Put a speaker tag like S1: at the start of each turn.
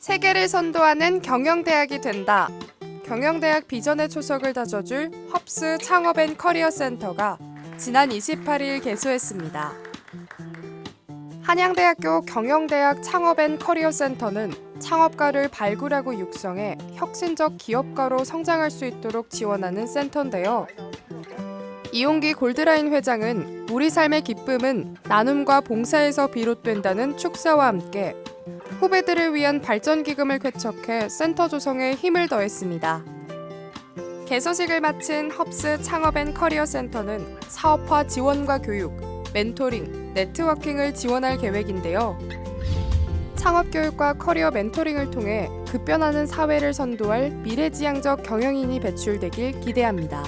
S1: 세계를 선도하는 경영대학이 된다. 경영대학 비전의 초석을 다져줄 헙스 창업앤 커리어 센터가 지난 28일 개소했습니다. 한양대학교 경영대학 창업앤 커리어 센터는 창업가를 발굴하고 육성해 혁신적 기업가로 성장할 수 있도록 지원하는 센터인데요. 이용기 골드라인 회장은 우리 삶의 기쁨은 나눔과 봉사에서 비롯된다는 축사와 함께 후배들을 위한 발전 기금을 개척해 센터 조성에 힘을 더했습니다. 개소식을 마친 헙스 창업앤 커리어 센터는 사업화 지원과 교육, 멘토링, 네트워킹을 지원할 계획인데요. 창업 교육과 커리어 멘토링을 통해 급변하는 사회를 선도할 미래지향적 경영인이 배출되길 기대합니다.